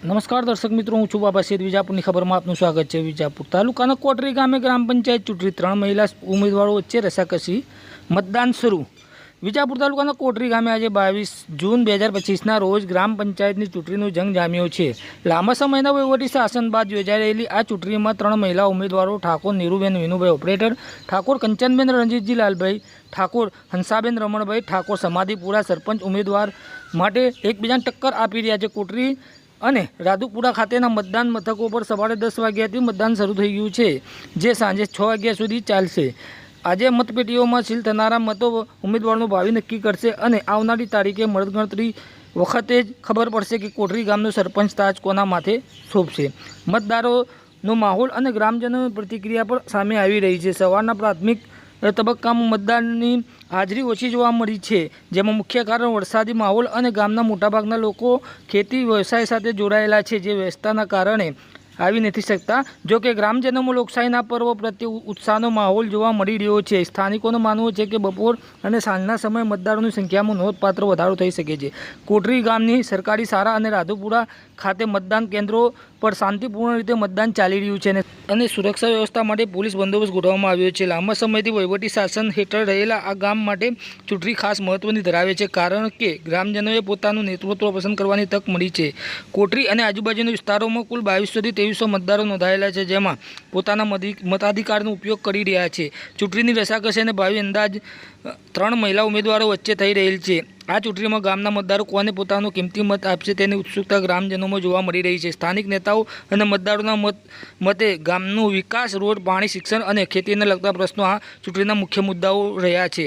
નમસ્કાર દર્શક મિત્રો, હું છું બાબા સેદ વિજાપુરની ખબરમાં આપનું સ્વાગત છે વિજાપુર તાલુકાના કોટરી ગામે ગ્રામ પંચાયત ચૂંટણી ત્રણ મહિલા ઉમેદવારો વચ્ચે રસાકસી મતદાન શરૂ. વિજાપુર તાલુકાના કોટરી ગામે આજે બાવીસ જૂન બે હજાર પચીસના રોજ ગ્રામ પંચાયતની ચૂંટણીનો જંગ જામ્યો છે. લાંબા સમયના વહીવટી શાસન બાદ યોજાઈ રહેલી આ ચૂંટણીમાં ત્રણ મહિલા ઉમેદવારો ઠાકોર નીરુબેન વિનુભાઈ ઓપરેટર, ઠાકોર કંચનબેન રણજીતજી લાલભાઈ, ઠાકોર હંસાબેન રમણભાઈ, ઠાકોર સમાધિપુરા સરપંચ ઉમેદવાર માટે એકબીજાને ટક્કર આપી રહ્યા છે. કોટરી અને રાધુપુરા ખાતેના મતદાન મથકો પર સવારે દસ વાગ્યાથી મતદાન શરૂ થઈ ગયું છે, જે સાંજે છ વાગ્યા સુધી ચાલશે. આજે મતપેટીઓમાં સીલ થનારા મતો ઉમેદવારનું ભાવિ નક્કી કરશે અને આવનારી તારીખે મતગણતરી વખતે જ ખબર પડશે કે કોટરી ગામનો સરપંચ તાજ કોના માથે સોંપશે. મતદારોનો માહોલ અને ગ્રામજનોની પ્રતિક્રિયા પણ સામે આવી રહી છે. સવારના પ્રાથમિક તબક્કામાં મતદાનની હાજરી ઓછી જોવા મળી છે. જેમાં મુખ્ય કારણ વરસાદી માહોલ અને ગામના મોટાભાગના લોકો ખેતી વ્યવસાય સાથે જોડાયેલા છે. જે વ્યવસ્થાના કારણે આવી નથી શકતા. જો કે ગ્રામજનોમાં લોકશાહીના પર્વ પ્રત્યે ઉત્સાહનો માહોલ જોવા મળી રહ્યો છે. સ્થાનિકોનું માનવું છે કે બપોર અને સાંજના સમયે મતદારોની સંખ્યામાં નોંધપાત્ર વધારો થઈ શકે છે. કોટરી ગામની સરકારી શાળા અને રાધુપુરા ખાતે મતદાન કેન્દ્રો પર શાંતિપૂર્ણ રીતે મતદાન ચાલી રહ્યું છે અને સુરક્ષા વ્યવસ્થા માટે પોલીસ બંદોબસ્ત ગોઠવવામાં આવ્યો છે. લાંબા સમયથી વહીવટી શાસન હેઠળ રહેલા આ ગામ માટે ચૂંટણી ખાસ મહત્વની ધરાવે છે, કારણ કે ગ્રામજનોએ પોતાનું નેતૃત્વ પસંદ કરવાની તક મળી છે. કોટરી અને આજુબાજુના વિસ્તારોમાં કુલ બાવીસોથી ત્રેવીસો મતદારો નોંધાયેલા છે, જેમાં પોતાના મતાધિકારનો ઉપયોગ કરી રહ્યા છે. ચૂંટણીની રસાકસી અને ભાવિ અંદાજ ત્રણ મહિલા ઉમેદવારો વચ્ચે થઈ રહેલ છે. આ ચૂંટણીમાં ગામના મતદારો કોને પોતાનો કિંમતી મત આપશે તેની ઉત્સુકતા ગ્રામજનોમાં જોવા મળી રહી છે. સ્થાનિક નેતાઓ અને મતદારોના મત, મતે ગામનો વિકાસ, રોડ, પાણી, શિક્ષણ અને ખેતીને લગતા પ્રશ્નો આ ચૂંટણીના મુખ્ય મુદ્દાઓ રહ્યા છે.